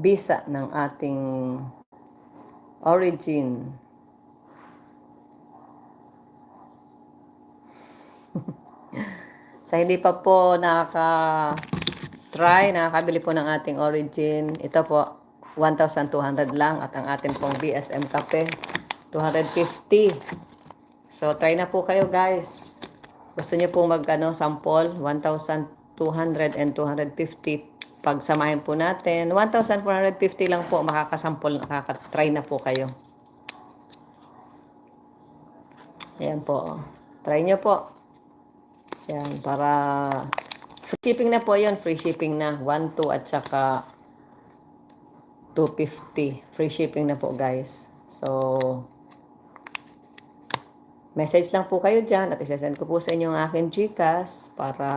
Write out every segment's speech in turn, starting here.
bisa ng ating origin. Sa hindi pa po nakaka-try, nakakabili po ng ating origin, ito po, 1,200 lang at ang ating pong BSM kape, 250. So, try na po kayo guys. Gusto niyo po mag ano, sample, 1,200 and 250. Pagsamahin po natin, 1,450 lang po, makakasample, makaka-try na po kayo. Ayan po. Try nyo po. Yan, para free shipping na po yun. Free shipping na. 1, 2 at saka 250. Free shipping na po guys. So, message lang po kayo dyan at isasend ko po sa inyo ang aking Gcash para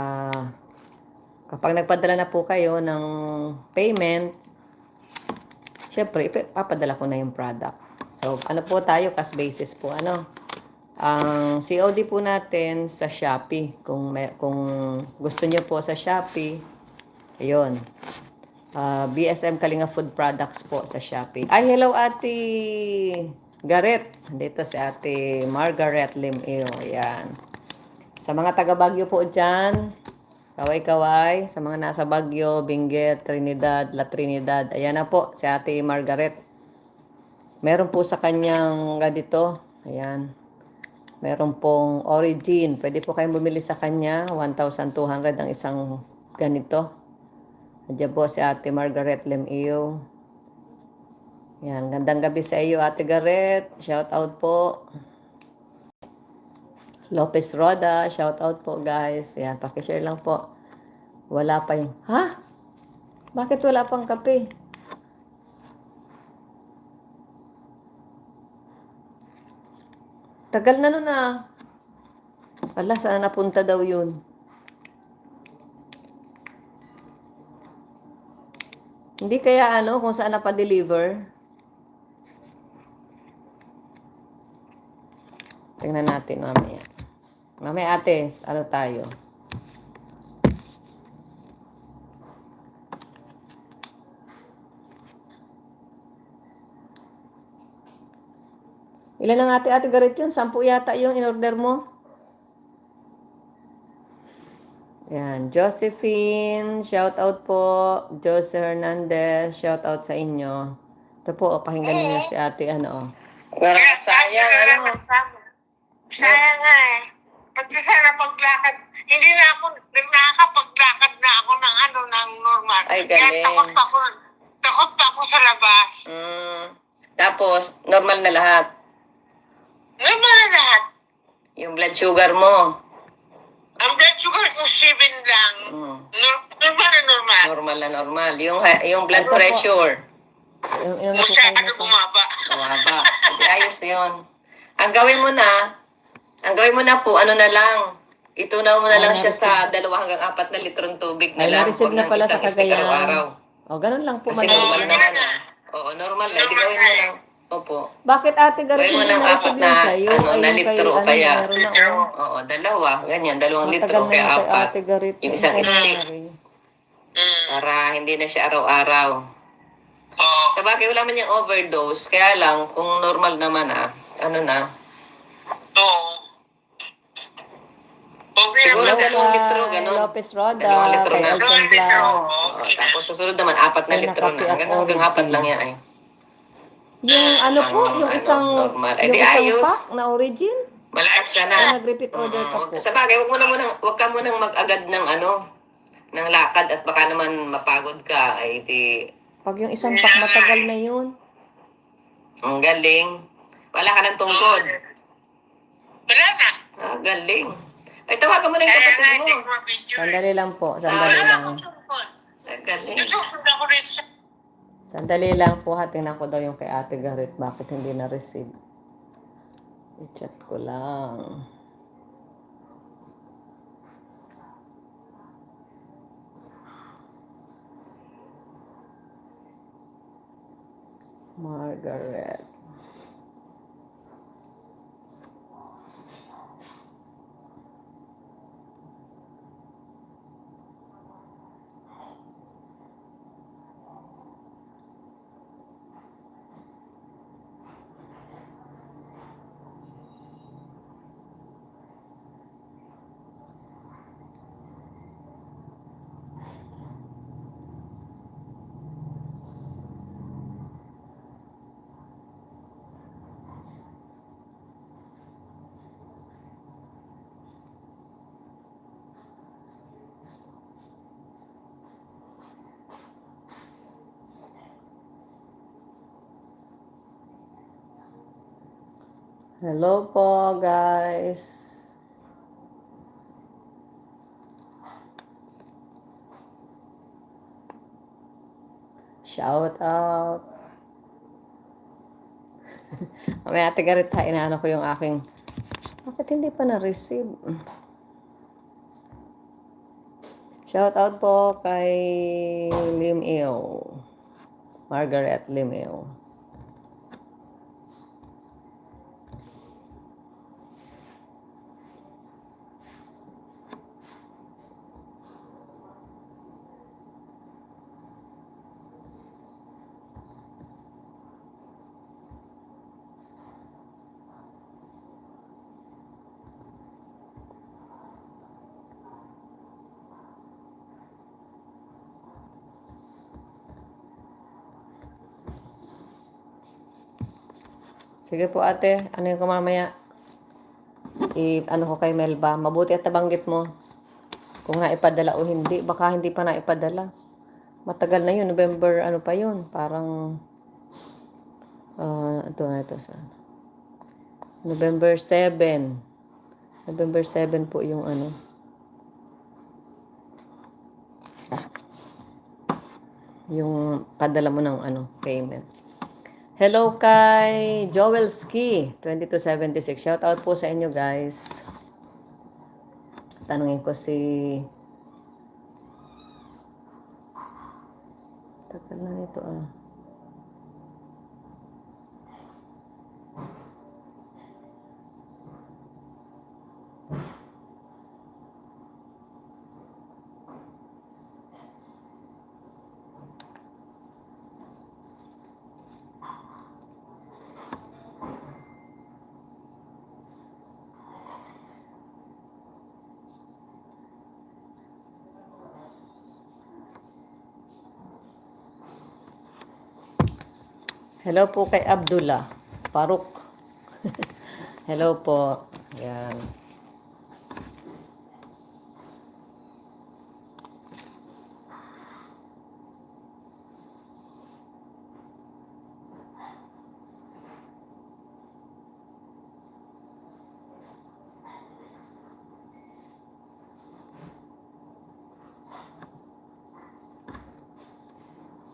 kapag nagpadala na po kayo ng payment, syempre, ipapadala ko na yung product. So, ano po tayo? Cash basis po. Ano? Ang COD po natin sa Shopee. Kung, may, kung gusto niyo po sa Shopee, ayun. Ah, BSM Kalinga Food Products po sa Shopee. Ay, hello Ate Garrett. Dito si Ate Margaret Limeo. Ayan. Sa mga taga Baguio po dyan, kaway-kaway. Sa mga nasa Baguio, Benguet, Trinidad, La Trinidad. Ayan na po, si Ate Margaret. Meron po sa kanyang ganito. Ayan. Meron pong origin. Pwede po kayong bumili sa kanya. 1,200 ang isang ganito. Andiyan po si Ate Margaret Lemio. Yan, gandang gabi sa iyo Ate Garrett. Shout out po. Lopez Roda, shout out po guys. Yan, pakishare lang po. Wala pa yung, ha? Bakit wala pang kape? Tagal na nun ah. Ala, saan napunta daw yun? Hindi kaya ano, kung saan napa-deliver? Tingnan natin mamaya. Mamaya ate, ano tayo? Ilan ang ate ate Garrett yun? Sampu yata yung in-order mo? Yan, Josephine, shout out po. Jose Hernandez, shout out sa inyo. Ito po, oh, pakinggan niyo si ate, ano, oh. Wala, sayang, ano. Sayang nga eh. Pati sana paglakad, hindi na ako, nakakapaglakad na ako ng ano, ng normal. Ay, Kaya galing. takot ako, takot ako sa labas. Mm, tapos, normal na lahat. Normal na lahat. Yung blood sugar mo. Ang blood sugar ko 7 lang. Mm, Nor- normal na normal. normal na normal. Yung, yung blood pressure. Yung, yung Masyado bumaba. Mababa. Hindi ayos yun. Ang gawin mo na, ang gawin mo na po, ano na lang, itunaw mo na lang siya sa dalawa hanggang apat na litrong tubig na Ay, lang. na-receive Huwag na pala sa isang Cagayan. araw-araw. O, ganun lang po. Kasi normal naman na. Oo, normal na. Di gawin mo lang. Opo. Bakit ate Gawin mo ng na apat na, ano, na litro kay, kaya. Oh. Oo, dalawa. Ganyan, dalawang litro kaya apat. ate. Yung isang Ano stick. Mm. Para hindi na siya araw-araw. Oo. Sa bagay, wala man yung overdose. Kaya lang, kung normal naman ah, ano na, Oo. Okay Siguro naman. dalawang litro, ganun. Lopez Roda, Dalawang litro kay na. Blas. oo. Oo, tapos susunod naman, apat na litro nakapi na. Hanggang, hanggang apat lang yan ay. Yung ano po, Ang yung ano, isang, normal. Eh, yung di isang ayos. pack na origin, Malakas ka na. na nag-repeat order Mm, ka po. Sa bagay, huwag mo na munang, huwag ka munang mag-agad ng ano, ng lakad at baka naman mapagod ka. Ay, di, Pag yung isang pack matagal na yun. ang galing. Wala ka ng tungkod. Wala na. Ah, galing. Ay, tawagan mo na yung kapatid mo. ma-picture. Sandali lang po, sandali lang. Ah, galing. Nasusunod ako rin sa Sandali lang po ha, tingnan ko daw yung kay Ate Garrett. Bakit hindi na-receive? I-chat ko lang. Margaret. Hello po, guys. Shout out. May ate garit ha, inaano ko yung aking, bakit hindi pa na-receive? Shout out po kay Lim Eo. Margaret Lim Sige po ate, ano yung kumamaya? I, ano ko kay Melba, mabuti at nabanggit mo kung naipadala o hindi. Baka hindi pa naipadala. Matagal na yun, November, ano pa yun? Parang, ah, ito na ito sa November 7. November 7 po yung ano. Yung padala mo ng ano, payment. Hello kay Joel Ski, 2276. Shout out po sa inyo guys. Tanungin ko si... Tagal na nito ah. Hello po kay Abdullah Faruk. Hello po. Yan.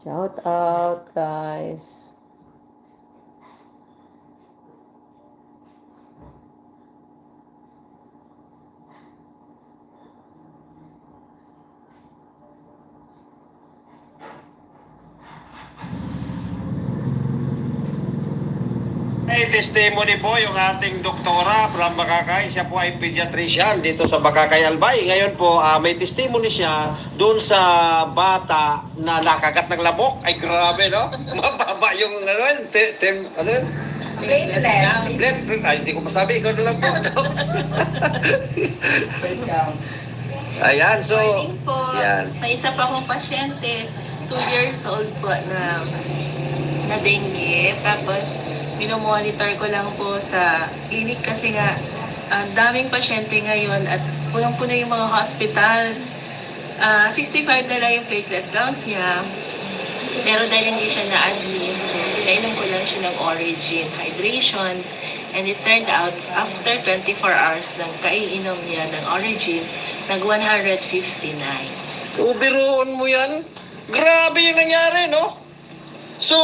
Shout out, guys. Testimony po yung ating doktora from Bakakay. Siya po ay pediatrician dito sa Bakakay Albay. Ngayon po, ah, may testimony siya doon sa bata na nakagat ng lamok. Ay, grabe, no? Mababa yung, ano yun, te- tem, ano yun? Platelet. Plate, ay, hindi ko masabi. Ikaw na lang po. Ayan, so, Morning po. yan. May isa pa akong pasyente, 2 years old po na na dengue. Tapos, minomonitor ko lang po sa clinic kasi nga, ang daming pasyente ngayon at punong-puno yung mga hospitals. Ah, 65 na lang yung platelet count niya. Pero dahil hindi siya na-admit, so pinainom ko lang siya ng origin hydration. And it turned out, after 24 hours ng kaiinom niya ng origin, nag 159. Ubiroon mo yan. Grabe yung nangyari, no? So,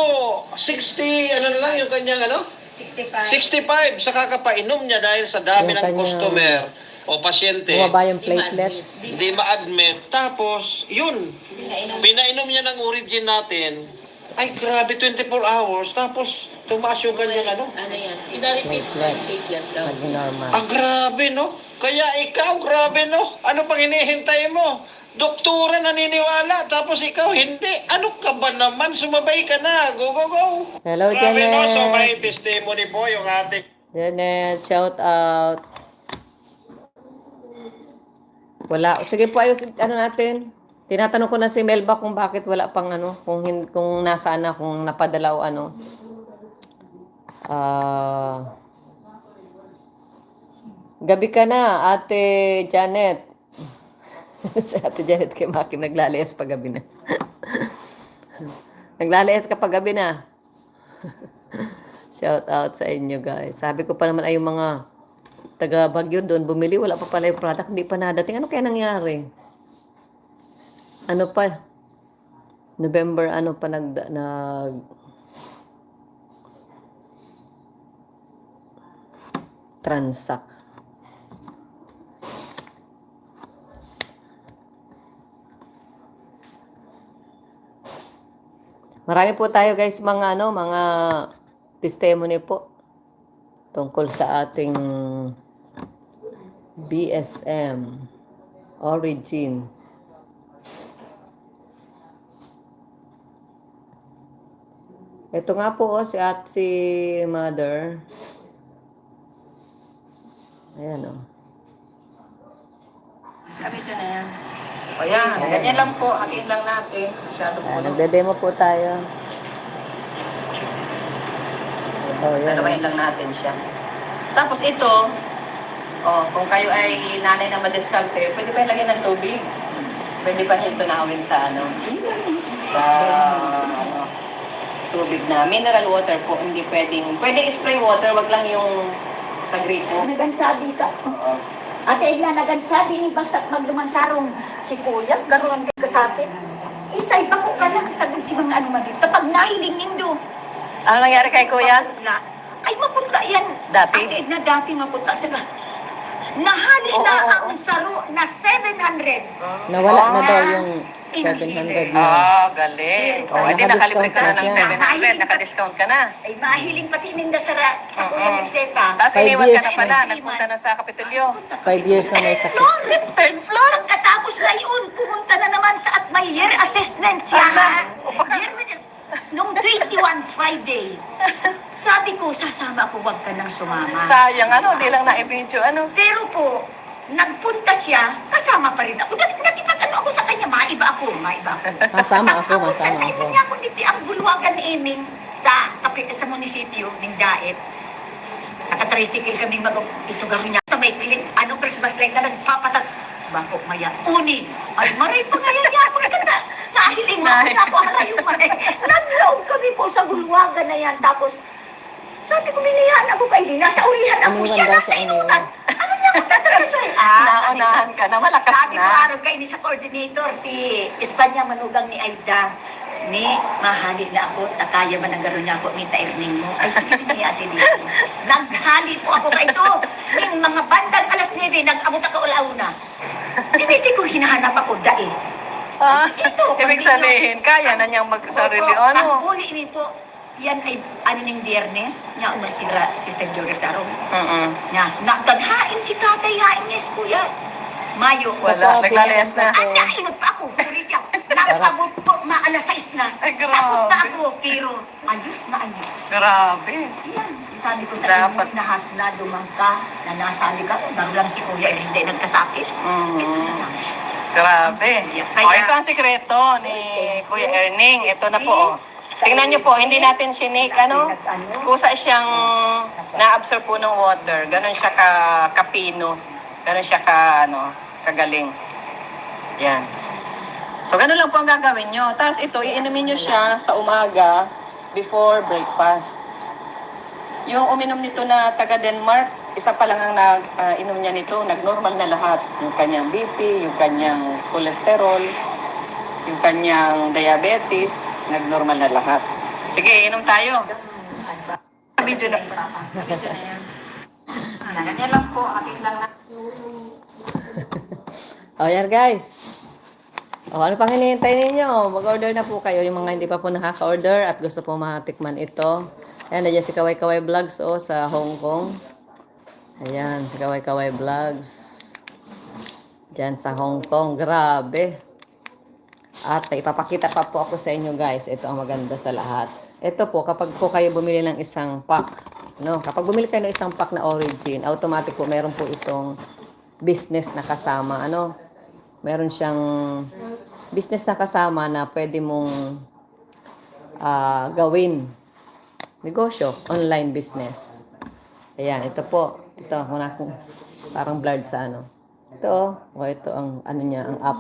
60, ano na lang yung kanyang ano? 65. 65 sa kakapainom niya dahil sa dami Yung ng kanya- customer o pasyente. Bumaba yung Hindi platelets. Hindi ma-admit. Tapos, yun, pinainom niya ng origin natin. Ay, grabe, 24 hours. Tapos, tumaas yung kanyang ano. Ano yan? Ina-repeat platelet. Naging normal. Ah, grabe, no? Kaya ikaw, grabe, no? Ano pang hinihintay mo? Doktora naniniwala, tapos ikaw hindi. Ano ka ba naman? Sumabay ka na. Go, go, go. Hello, Grabe, no? So, Janet. may testimony po yung ating Janet, shout out. Wala. Sige po, ayos, ano natin. Tinatanong ko na si Melba kung bakit wala pang ano, kung, hin, kung nasaan na, kung napadala o ano. Ah... gabi ka na, ate Janet. si ate Janet kay Maki naglalayas pag gabi na. naglalayas ka pag gabi na. Shout out sa inyo guys. Sabi ko pa naman ay yung mga taga Bagyo doon bumili wala pa pala yung product hindi pa nadating. Ano kaya nangyari? Ano pa? November ano pa nag nag transact. Marami po tayo guys mga ano, mga testimony po tungkol sa ating BSM origin. Ito nga po oh, si at si mother. Ayan oh. Sabi dyan na yan. O yan, ganyan lang po. Hatiin lang natin. Masyado po. Ayan, nagde-demo po tayo. Oh, yan. Dalawahin lang natin siya. Tapos ito, oh, kung kayo ay nanay na madiskalte, pwede pa ilagyan ng tubig. Pwede pa niyo ito nawin sa ano, sa ano, tubig na mineral water po. Hindi pwedeng, pwede spray water, wag lang yung sa gripo. Nagansabi ka. Oo. Ate Edna, nagansabi ni basta't magdumansarong si Kuya, garuan ka sa atin. Isay pa ko ka lang sa si mga ano man dito. Pag nahiling nindo, Ano nangyari kay kuya? na, ay mapunta yan. Dati? Ate Edna, dati mapunta. Tsaka, nahali Oo, na oo, ang saro na 700. Nawala na Ah. daw yung 700 na. Ah, galing. Oh, hindi nakalibre ka na ng na 700, naka-discount ka na. Ay mahiling pati ninda sa, ra- sa. Kuya Liseta. Tapos Five iniwan ka years na pala, na. nagpunta na sa Kapitolyo. Five years na may sakit. Third floor. Pagkatapos ngayon, pumunta na naman sa at may year assessment siya. Year, nung 21 Friday, sabi ko, sasama ako, wag ka nang sumama. Sayang, ano, di lang na-video, ano. Pero po, nagpunta siya, kasama pa rin ako. Nakipag-ano ako sa kanya, maiba ako, maiba ako. Masama ako, masama Sa ako. niya ako dito ang bulwagan ni Iming sa, kapi- sa munisipyo ng Daet. Nakatricycle kami mag ito gawin niya. Ito may piling, ano Christmas light na nagpapatak. Bako maya, uni. Ay, maray pa nga yan ako naganda. Nahiling mo ako ako harayo maray. Naglaog kami po sa bulwagan na yan. Tapos, sabi ko, milihan ako kay Lina. Sa ulihan ako Aniwan siya nasa sa inutan. Tatrasoy? Ah, Naunahan ka na, malakas sabi ko na. araw kayo ni sa coordinator, si Espanya Manugang ni Aida. Ni, mahali na ako, nakaya man ang garo niya ako, ni tairning mo. Ay, sige ni ate dito. Naghali po ako ka ito. Yung mga bandang alas 9, nag-abot ako ulauna. Tinisi ko, hinahanap ako, dae. Ah, Ito, ibig sabihin, kaya na niyang magsarili, ano. Ang uli ni po, yan ay ano ning biyernes, nga umar si Ra- Sister Gloria Sarong. Mm-mm. Nga, nagtaghain si tatay, hain ni kuya. Mayo. Wala, naglalayas na. Ang nainot pa ako, huli siya. Nakabot po, na alas 6 na. Ay, grabe. Takot na ako, pero ayos na ayos. Grabe. Yan, sabi ko sa Dapat- nahas na dumangka, na nasabi ka, narulang si kuya, eh, hindi nagkasakit. Mhm. Ito na lang. Grabe. Kaya- O, ito ang sikreto ni Kuya Erning. Ito na po. oh. Tingnan niyo po, hindi natin sinake, ano? Kusa siyang na-absorb po ng water. Ganon siya ka kapino. Ganon siya ka, ano, kagaling. Yan. So, ganun lang po ang gagawin nyo. Tapos ito, iinumin nyo siya sa umaga before breakfast. Yung uminom nito na taga Denmark, isa pa lang ang nag, ah, inom niya nito, nag-normal na lahat. Yung kanyang BP, yung kanyang cholesterol, yung kanyang diabetes, nag-normal na lahat. Sige, inom tayo. Video na. Video na yan. Ganyan lang po, ating lang na. O yan guys. O ano pang hinihintay ninyo? Mag-order na po kayo yung mga hindi pa po nakaka-order at gusto po matikman ito. Ayan, nandiyan si Kaway Kaway Vlogs o sa Hong Kong. Ayan, si Kaway Kaway Vlogs. Diyan sa Hong Kong. Grabe. At ipapakita pa po ako sa inyo guys. Ito ang maganda sa lahat. Ito po, kapag po kayo bumili ng isang pack, no? kapag bumili kayo ng isang pack na origin, automatic po meron po itong business na kasama. Ano? Meron siyang business na kasama na pwede mong ah, gawin. Negosyo, online business. Ayan, ito po. Ito, muna akong parang blurred sa ano. Ito, o ito ang ano niya, ang app.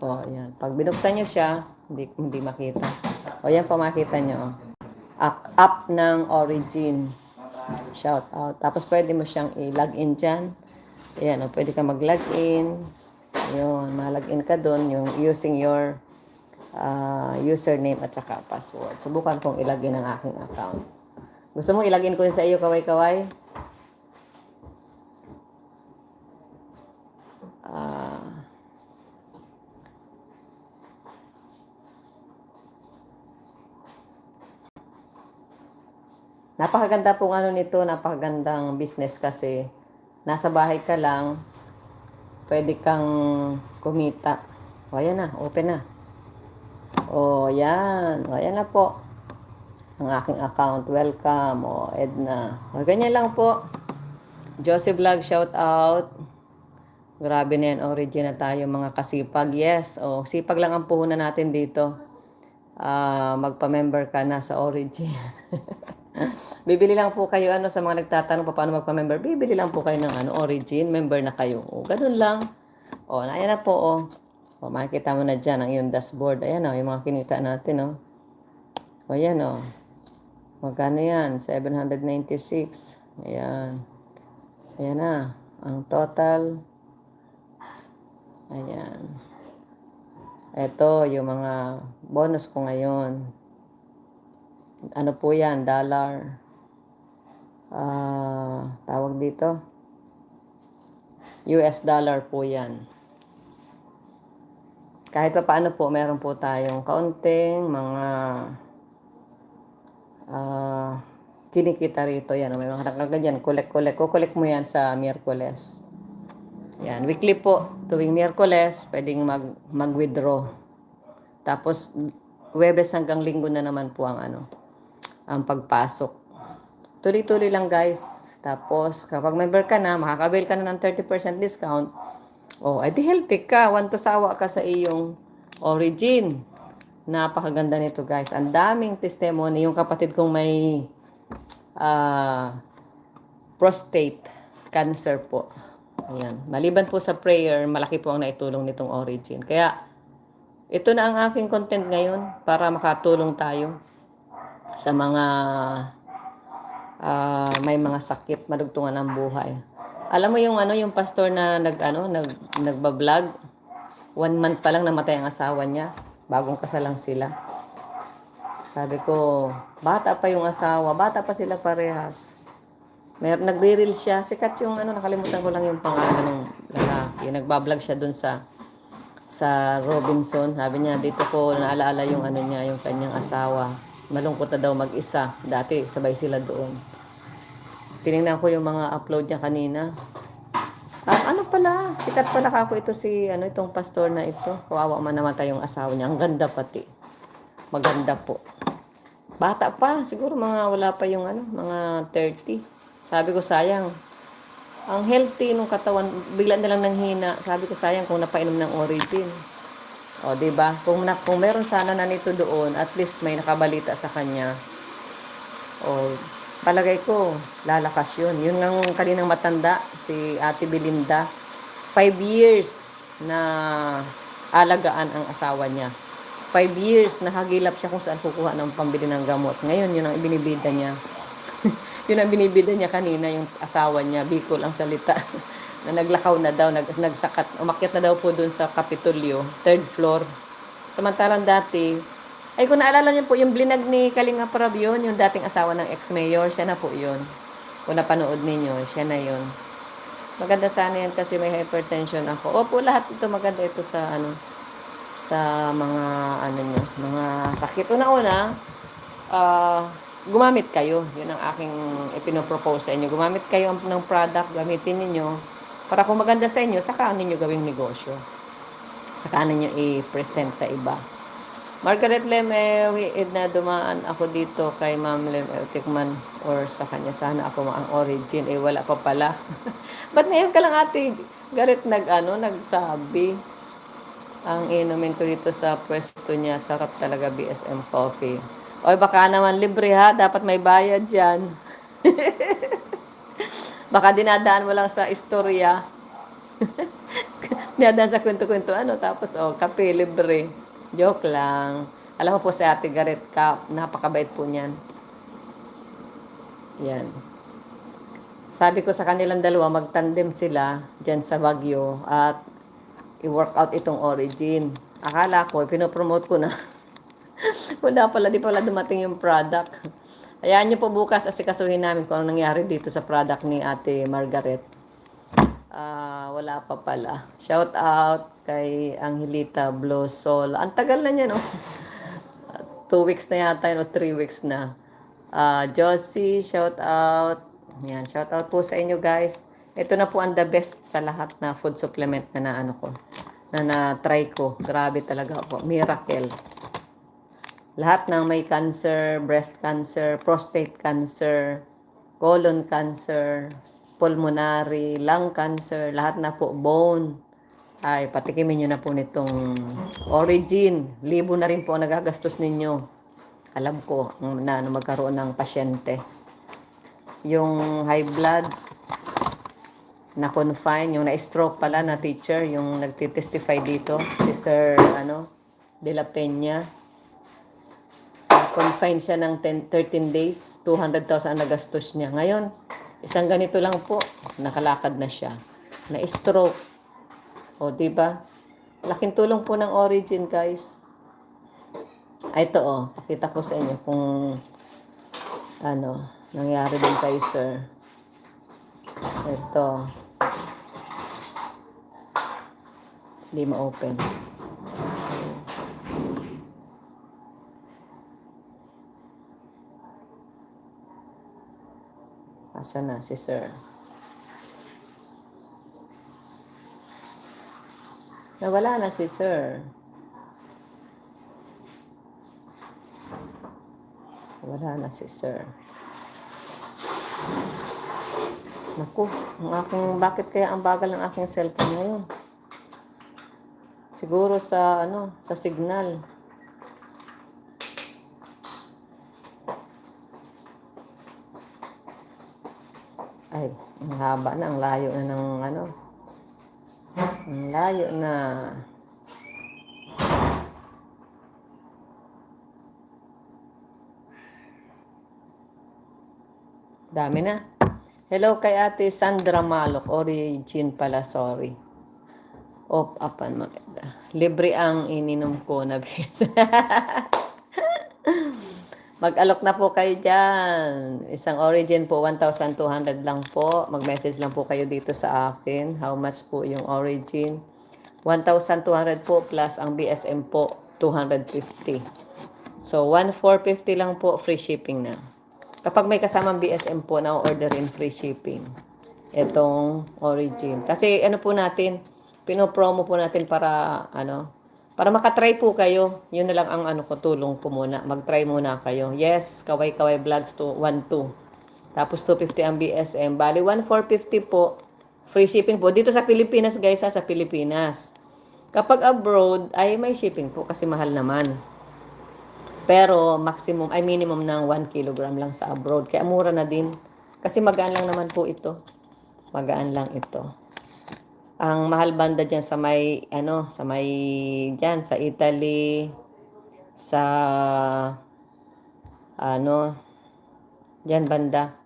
O, ayan. Pag binuksan nyo siya, hindi, hindi makita. O, yan po makita nyo. oh. app, app ng Origin. Shout out. Tapos pwede mo siyang i-login dyan. Ayan, o, pwede ka mag-login. Yun, ma-login ka doon yung using your ah, username at saka password. Subukan kong ilagin ang aking account. Gusto mo ilagin ko yun sa iyo, kaway-kaway? Napakaganda pong ano nito, napakagandang business kasi nasa bahay ka lang, pwede kang kumita. O, ayan na, open na. O, yan. O, ayan na po. Ang aking account. Welcome. O, Edna. O, ganyan lang po. Josie Vlog, shout out. Grabe na yan, origin na tayo mga kasipag. Yes, o, sipag lang ang puhunan natin dito. Ah, magpa-member ka na sa origin. Bibili lang po kayo ano sa mga nagtatanong pa paano magpa-member. Bibili lang po kayo ng ano origin, member na kayo. O, ganun lang. O, ayan na po o. O, makikita mo na dyan ang iyong dashboard. Ayan o, yung mga kinita natin o. O, ayan o. Magkano yan? 796. Ayan. Ayan na. Ang total. Ayan. Ito, yung mga bonus ko ngayon. Ano po yan? Dollar. Ah, tawag dito. US dollar po yan. Kahit pa paano po, meron po tayong kaunting mga ah kinikita rito. Yan, may mga nakaganyan. Collect-collect. Kukolek mo yan sa Miyerkules. Yan, weekly po. Tuwing Miyerkules, pwedeng mag, mag-withdraw. Tapos, Webes hanggang Linggo na naman po ang ano, ang pagpasok. Tuloy-tuloy lang guys. Tapos, kapag member ka na, makakabil ka na ng 30% discount. Oh, edi healthy ka. Want to sawa ka sa iyong origin. Napakaganda nito guys. Ang daming testimony. Yung kapatid kong may ah, prostate cancer po. Ayan. Maliban po sa prayer, malaki po ang naitulong nitong origin. Kaya, ito na ang aking content ngayon para makatulong tayo sa mga ah, may mga sakit, madugtungan ng buhay. Alam mo yung ano, yung pastor na nag ano, nag nagba-vlog, one month pa lang namatay ang asawa niya, bagong kasal lang sila. Sabi ko, bata pa yung asawa, bata pa sila parehas. Mer nagre-reel siya, sikat yung ano, nakalimutan ko lang yung pangalan ng lalaki. Nagba-vlog siya dun sa sa Robinson. Sabi niya, dito ko naalaala yung ano niya, yung kanyang asawa. Malungkot na daw mag-isa. Dati, sabay sila doon. Tinignan ko yung mga upload niya kanina. Ah, ano pala? Sikat pala kako ito si, ano, itong pastor na ito. Kawawa man namatay yung asawa niya. Ang ganda pati. Maganda po. Bata pa. Siguro mga wala pa yung ano, mga 30. Sabi ko, sayang. Ang healthy nung katawan, bigla na lang nanghina. Sabi ko, sayang kung napainom ng origin. O, di ba? Kung, na, kung meron sana na nito doon, at least may nakabalita sa kanya. O, palagay ko, lalakas yun. Yun ang kaninang matanda, si Ate Belinda. Five years na alagaan ang asawa niya. Five years, nakagilap siya kung saan kukuha ng pambili ng gamot. Ngayon, yun ang ibinibida niya. yun ang binibida niya kanina, yung asawa niya, Bicol ang salita. na naglakaw na daw, nag, nagsakat, umakyat na daw po dun sa Kapitolyo, third floor. Samantalang dati, ay kung naalala niyo po, yung blinag ni Kalinga Prab yun, yung dating asawa ng ex-mayor, siya na po yun. Kung napanood ninyo, siya na yun. Maganda sana yan kasi may hypertension ako. Opo, lahat ito maganda ito sa ano, sa mga ano nyo, mga sakit. Una-una, ah, gumamit kayo. Yun ang aking ipinopropose sa inyo. Gumamit kayo ng product, gamitin ninyo. Para kung maganda sa inyo, saka ninyo gawing negosyo. Saka ninyo i-present sa iba. Margaret Lem, eh, na dumaan ako dito kay Ma'am Lem eh, Tikman or sa kanya. Sana ako ang origin. Eh, wala pa pala. Ba't ngayon ka lang ate? Galit nag, ano, nagsabi. Ang inumin ko dito sa pwesto niya, sarap talaga BSM Coffee. Oy, baka naman libre ha, dapat may bayad dyan. baka dinadaan mo lang sa istorya. dinadaan sa kwento-kwento, ano, tapos, oh, kape, libre. Joke lang. Alam mo po si Ate Garrett, ka, napakabait po niyan. Yan. Sabi ko sa kanilang dalawa, magtandem sila dyan sa Baguio at i-work out itong origin. Akala ko, pinopromote ko na. Wala pala, di pala dumating yung product. Hayaan nyo po bukas asikasuhin namin kung anong nangyari dito sa product ni Ate Margaret. Ah, wala pa pala. Shout out kay Angelita Blosol. Ang tagal na niya, no? Two weeks na yata yun, o three weeks na. Ah, Josie, shout out. Yan, shout out po sa inyo guys. Ito na po ang the best sa lahat na food supplement na naano ko. Na na-try ko. Grabe talaga po. Miracle. Lahat ng may cancer, breast cancer, prostate cancer, colon cancer, pulmonary, lung cancer, lahat na po, bone. Ay, patikimin nyo na po nitong origin. Libo na rin po ang nagagastos ninyo. Alam ko na ano, magkaroon ng pasyente. Yung high blood, na confine, yung na-stroke pala na teacher, yung nagtitestify dito, si Sir ano, De La Peña. Confine siya ng 10, 13 days, 200,000 ang nagastos niya. Ngayon, isang ganito lang po, nakalakad na siya. Na-stroke. O, di ba? Laking tulong po ng origin, guys. Ay, ito, oh. Pakita ko sa inyo kung ano, nangyari din kay sir. Ito. Hindi ma-open. Asa na si sir? Nawala na si sir. Wala na si sir. Naku, ang aking, bakit kaya ang bagal ng aking cellphone ngayon? Siguro sa, ano, sa signal. Ay, ang haba na, ang layo na ng, ano, ang layo na. Dami na. Hello kay ate Sandra Malok. Origin pala, sorry. Op, apan maganda. Libre ang ininom ko na bis. Mag-alok na po kayo dyan. Isang origin po, 1,200 lang po. Mag-message lang po kayo dito sa akin. How much po yung origin? 1,200 po plus ang BSM po, 250. So, 1,450 lang po, free shipping na. Kapag may kasamang BSM po, na-order in free shipping. Itong origin. Kasi ano po natin, pinopromo po natin para, ano, para makatry po kayo. Yun na lang ang ano ko, tulong po muna. Mag-try muna kayo. Yes, kaway-kaway vlogs to 1-2. Tapos 250 ang BSM. Bali, 1,450 po. Free shipping po. Dito sa Pilipinas, guys, ha, sa Pilipinas. Kapag abroad, ay may shipping po kasi mahal naman. Pero maximum, ay minimum ng 1 kilogram lang sa abroad. Kaya mura na din. Kasi magaan lang naman po ito. Magaan lang ito. Ang mahal banda dyan sa may, ano, sa may, dyan, sa Italy, sa, ano, dyan banda.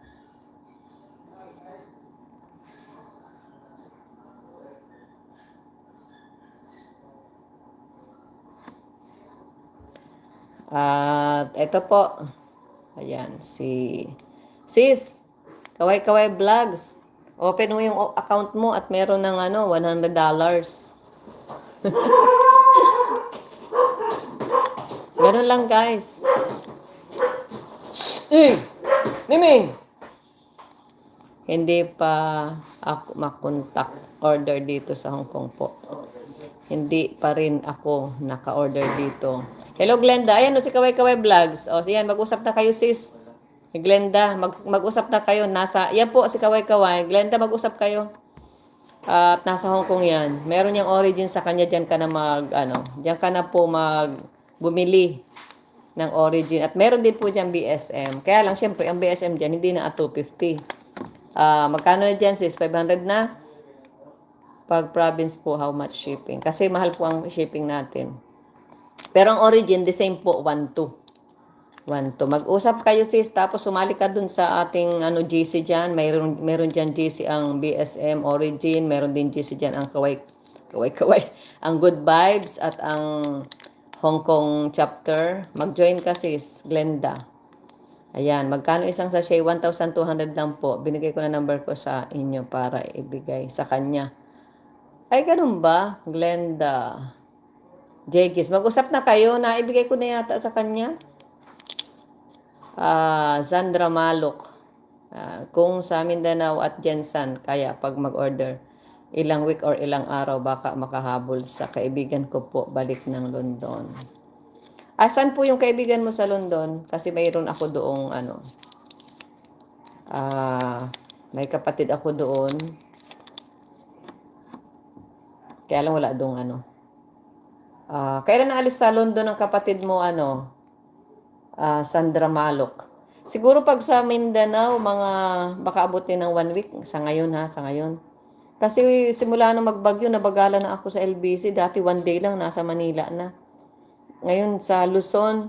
At ito po. Ayan, si Sis, Kaway-Kaway Vlogs. Open mo yung account mo at meron ng ano, $100. Ganun lang, guys. Eh! Niming! Hindi pa ako makontak order dito sa Hong Kong po. Hindi pa rin ako naka-order dito. Hello Glenda, ayan o si Kaway Kaway Vlogs. O siyan, mag-usap na kayo sis. Glenda, mag mag-usap na kayo. Nasa, yan po si Kaway Kaway. Glenda, mag-usap kayo. At nasa Hong Kong yan. Meron yung origin sa kanya, diyan ka na mag, ano, diyan ka na po mag bumili ng origin. At meron din po dyan BSM. Kaya lang, syempre, ang BSM dyan, hindi na at 250. Ah, magkano na dyan sis? 500 na? Pag province po, how much shipping? Kasi mahal po ang shipping natin. Pero ang origin, the same po, 1-2. 1, 2. Mag-usap kayo sis, tapos sumali ka dun sa ating ano, GC dyan. Mayroon, meron dyan GC ang BSM Origin, meron din GC dyan ang Kaway, Kaway, Kaway, ang Good Vibes at ang Hong Kong chapter. Mag-join ka sis, Glenda. Ayan, magkano isang sachet? 1,200 lang po. Binigay ko na number ko sa inyo para ibigay sa kanya. Ay, ganun ba? Glenda. Jegis, mag-usap na kayo. Naibigay ko na yata sa kanya. Ah, Zandra Malok. Ah, kung sa Mindanao at Jensan, kaya pag mag-order, ilang week or ilang araw baka makahabol sa kaibigan ko po balik ng London. Asan po yung kaibigan mo sa London? Kasi mayroon ako doong ano. Ah, may kapatid ako doon. Kaya lang wala doong ano. Ah, kailan naalis sa London ang kapatid mo ano? Ah, Sandra Malok. Siguro pag sa Mindanao, mga baka abutin ng one week. Sa ngayon ha, sa ngayon. Kasi simula nung magbagyo, nabagala na ako sa LBC. Dati one day lang, nasa Manila na. Ngayon sa Luzon,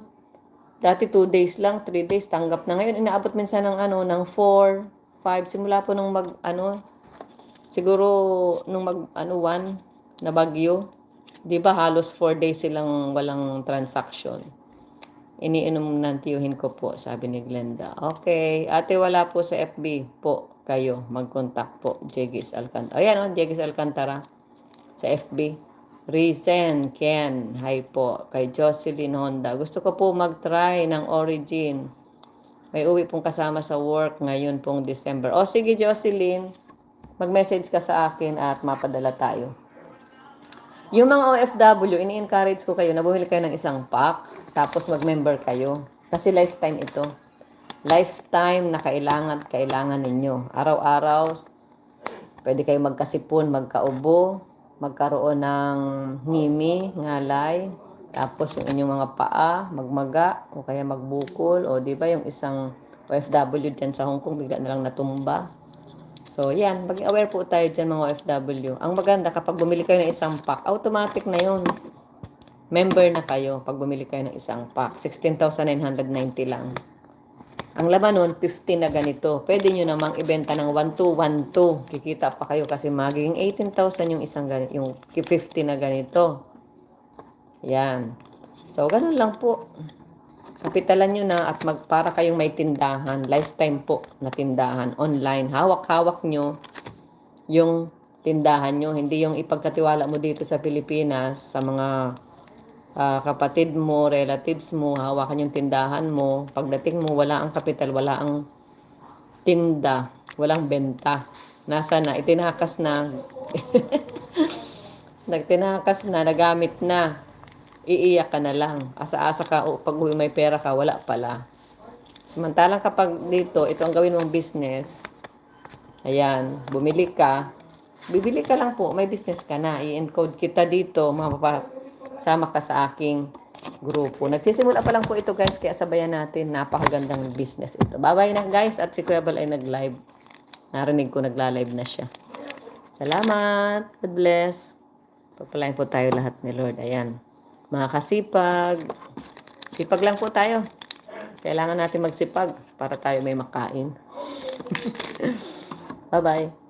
dati two days lang, three days, tanggap na. Ngayon, inaabot minsan ng ano, ng four, five. Simula po nung mag, ano, siguro nung mag, ano, one, na bagyo. Di ba halos four days silang walang transaction. Iniinom ng tiyuhin ko po, sabi ni Glenda. Okay, ate wala po sa FB po kayo. Mag-contact po, Jegis Alcantara. Ayan o, Jegis Alcantara sa FB. Risen, Ken, hi po. Kay Jocelyn Honda. Gusto ko po mag-try ng Origin. May uwi pong kasama sa work ngayon pong December. O sige Jocelyn, mag-message ka sa akin at mapadala tayo. Yung mga OFW, ini-encourage ko kayo na bumili kayo ng isang pack, tapos mag-member kayo. Kasi lifetime ito. Lifetime na kailangan, kailangan ninyo. Araw-araw, pwede kayo magkasipon, magkaubo, magkaroon ng nimi, ngalay, tapos yung inyong mga paa, magmaga, o kaya magbukol, o di ba yung isang OFW dyan sa Hong Kong, bigla na lang natumba. So, yan. Maging aware po tayo dyan mga OFW. Ang maganda, kapag bumili kayo ng isang pack, automatic na yun. Member na kayo pag bumili kayo ng isang pack. 16,990 lang. Ang laman nun, 15 na ganito. Pwede nyo namang ibenta ng 1212. Kikita pa kayo kasi magiging 18,000 yung isang ganito, yung 50 na ganito. Yan. So, ganun lang po. Kapitalan nyo na at mag, para kayong may tindahan, lifetime po na tindahan, online. Hawak-hawak nyo yung tindahan nyo. Hindi yung ipagkatiwala mo dito sa Pilipinas sa mga ah, kapatid mo, relatives mo, hawakan yung tindahan mo. Pagdating mo, wala ang kapital, wala ang tinda, walang benta. Nasa na, itinakas na. Nagtinakas na, nagamit na iiyak ka na lang. Asa-asa ka, o pag may pera ka, wala pala. Samantalang kapag dito, ito ang gawin mong business, ayan, bumili ka, bibili ka lang po, may business ka na, i-encode kita dito, mapapasama ka sa aking grupo. Nagsisimula pa lang po ito guys, kaya sabayan natin, napakagandang business ito. Bye-bye na guys, at si Kuya Bal ay nag-live. Narinig ko nagla-live na siya. Salamat, God bless. Pagpalain po tayo lahat ni Lord, ayan mga kasipag. Sipag lang po tayo. Kailangan natin magsipag para tayo may makain. Bye-bye.